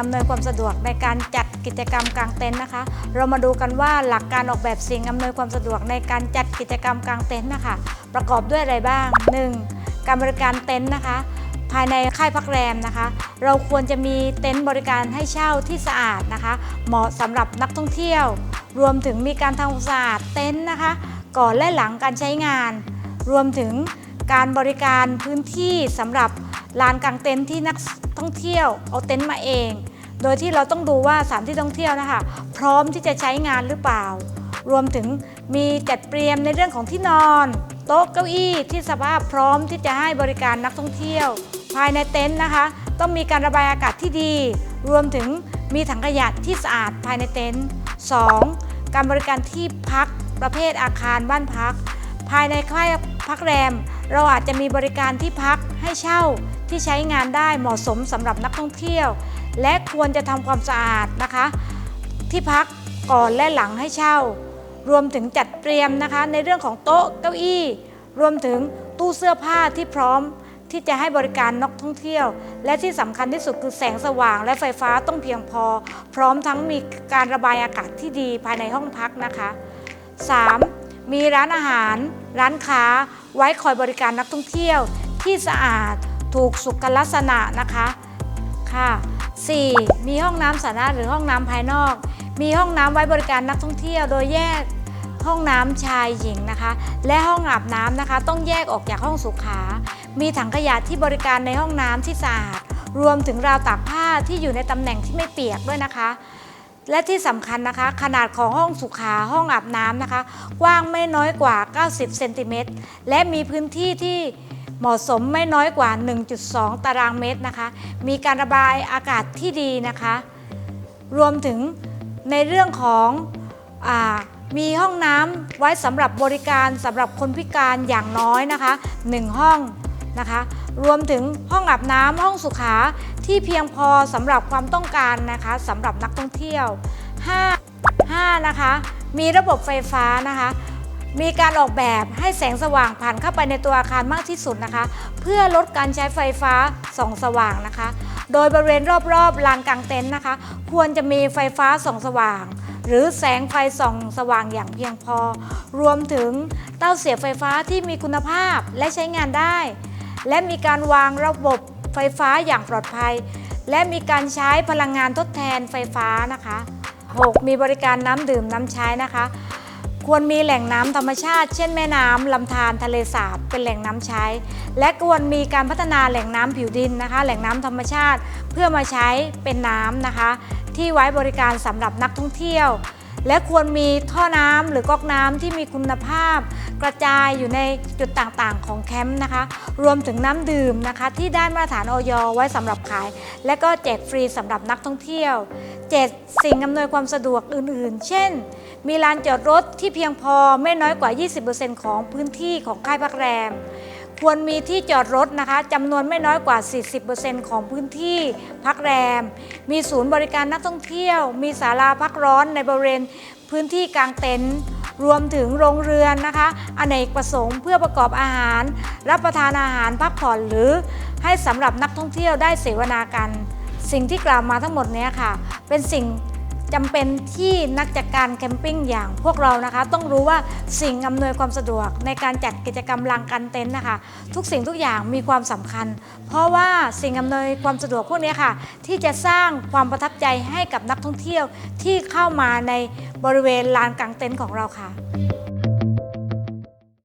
อำนวยความสะดวกในการจัดกิจกรรมกลางเต็นท์นะคะ เรามาดูกันว่าหลักการออกแบบสิ่งอำนวยความสะดวกในการจัดกิจกรรมกลางเต็นท์นะคะ ประกอบด้วยอะไรบ้าง 1. การบริการเต็นท์นะคะ ภายในค่ายพักแรมนะคะ เราควรจะมีเต็นท์บริการให้เช่าที่สะอาดนะคะ เหมาะสำหรับนักท่องเที่ยว รวมถึงมีการทำความสะอาดเต็นท์นะคะ ก่อนและหลังการใช้งาน รวมถึงการบริการพื้นที่สำหรับลานกลางเต็นท์ที่นัก ท่องเที่ยวเอาเต็นท์มาเอง โดยที่เราต้องดูว่าสถานที่ท่องเที่ยวนะคะ พร้อมที่จะใช้งานหรือเปล่า รวมถึงมีจัดเตรียมในเรื่องของที่นอน โต๊ะเก้าอี้ที่สภาพพร้อมที่จะให้บริการนักท่องเที่ยว ภายในเต็นท์นะคะ ต้องมีการระบายอากาศที่ดี รวมถึงมีถังขยะที่สะอาดภายในเต็นท์ 2. การบริการที่พักประเภทอาคารบ้านพัก ภายในค่ายพักแรม เราอาจจะมีบริการที่พักให้เช่า ที่ใช้งานได้เหมาะสมสำหรับนักท่องเที่ยว และควรจะทำความสะอาดนะคะ ที่พักก่อนและหลังให้เช่า รวมถึงจัดเตรียมนะคะ ในเรื่องของโต๊ะเก้าอี้ รวมถึงตู้เสื้อผ้าที่พร้อมที่จะให้บริการนักท่องเที่ยว และที่สำคัญที่สุดคือแสงสว่างและไฟฟ้าต้องเพียงพอ พร้อมทั้งมีการระบายอากาศที่ดีภายในห้องพักนะคะ 3. มีร้านอาหาร ร้านค้า ไว้คอยบริการนักท่องเที่ยวที่สะอาด ถูกสุขลักษณะนะคะค่ะ 4. มีห้องน้ำสาธารณะหรือห้องน้ำภายนอก มีห้องน้ำไว้บริการนักท่องเที่ยวโดยแยกห้องน้ำชายหญิงนะคะ และห้องอาบน้ำนะคะ ต้องแยกออกจากห้องสุขา มีถังขยะที่บริการในห้องน้ำที่สะอาดรวมถึงราวตากผ้าที่อยู่ในตำแหน่งที่ไม่เปียกด้วยนะคะ และที่สำคัญนะคะ ขนาดของห้องสุขาห้องอาบน้ำนะคะ กว้างไม่น้อยกว่า 90 เซนติเมตรและมีพื้นที่ที่ เหมาะสมไม่น้อยกว่า 1.2 ตารางเมตรนะคะ มีการระบายอากาศที่ดีนะคะ รวมถึงในเรื่องของอมีห้องน้ำไว้สำหรับบริการสำหรับคนพิการอย่างน้อยนะคะ 1 ห้องนะคะ รวมถึงห้องอาบน้ำห้องสุขาที่เพียงพอสำหรับความต้องการนะคะสำหรับนักท่องเที่ยว 5 5นะคะ มีระบบไฟฟ้านะคะ มีการออกแบบให้แสงสว่างผ่านเข้าไปในตัวอาคารมากที่สุดนะคะ เพื่อลดการใช้ไฟฟ้าส่องสว่างนะคะ โดยบริเวณรอบๆลานกลางเต็นท์นะคะ ควรจะมีไฟฟ้าส่องสว่าง หรือแสงไฟส่องสว่างอย่างเพียงพอ รวมถึงเต้าเสียบไฟฟ้าที่มีคุณภาพและใช้งานได้ และมีการวางระบบไฟฟ้าอย่างปลอดภัย และมีการใช้พลังงานทดแทนไฟฟ้านะคะ 6. มีบริการน้ำดื่มน้ำใช้นะคะ ควรมีแหล่งน้ำธรรมชาติ เช่นแม่น้ำลำธารทะเลสาบเป็นแหล่งน้ำใช้ และควรมีการพัฒนาแหล่งน้ำผิวดินนะคะ แหล่งน้ำธรรมชาติ เพื่อมาใช้เป็นน้ำนะคะ ที่ไว้บริการสำหรับนักท่องเที่ยว และควรมีท่อน้ำหรือก๊อกน้ำที่มีคุณภาพ กระจายอยู่ในจุดต่างๆ ของแคมป์นะคะ รวมถึงน้ำดื่มนะคะ ที่ได้มาตรฐานออยไว้สำหรับขาย และก็แจกฟรีสำหรับนักท่องเที่ยว 7. สิ่งอำนวยความสะดวกอื่นๆ เช่น มีลานจอดรถที่เพียงพอไม่น้อยกว่า 20%ของพื้นที่ของค่ายพักแรม ควรมีที่จอดรถนะคะจำนวนไม่น้อยกว่า 40%ของพื้นที่พักแรม มีศูนย์บริการนักท่องเที่ยว มีศาลาพักร้อนในบริเวณพื้นที่กลางเต็นท์รวมถึงโรงเรือนนะคะอเนกประสงค์เพื่อประกอบอาหาร รับประทานอาหารพักผ่อนหรือให้สำหรับนักท่องเที่ยวได้เสวนากัน สิ่งที่กล่าวมาทั้งหมดนี้ค่ะ เป็นสิ่ง จำเป็นที่นักจัดการแคมปิ้งอย่างพวกเรานะคะ ต้องรู้ว่าสิ่งอำนวยความสะดวกในการจัดกิจกรรมลานกันเต็นท์นะคะ ทุกสิ่งทุกอย่างมีความสำคัญ เพราะว่าสิ่งอำนวยความสะดวกพวกนี้ค่ะ ที่จะสร้างความประทับใจให้กับนักท่องเที่ยวที่เข้ามาในบริเวณลานกางเต็นท์ของเราค่ะ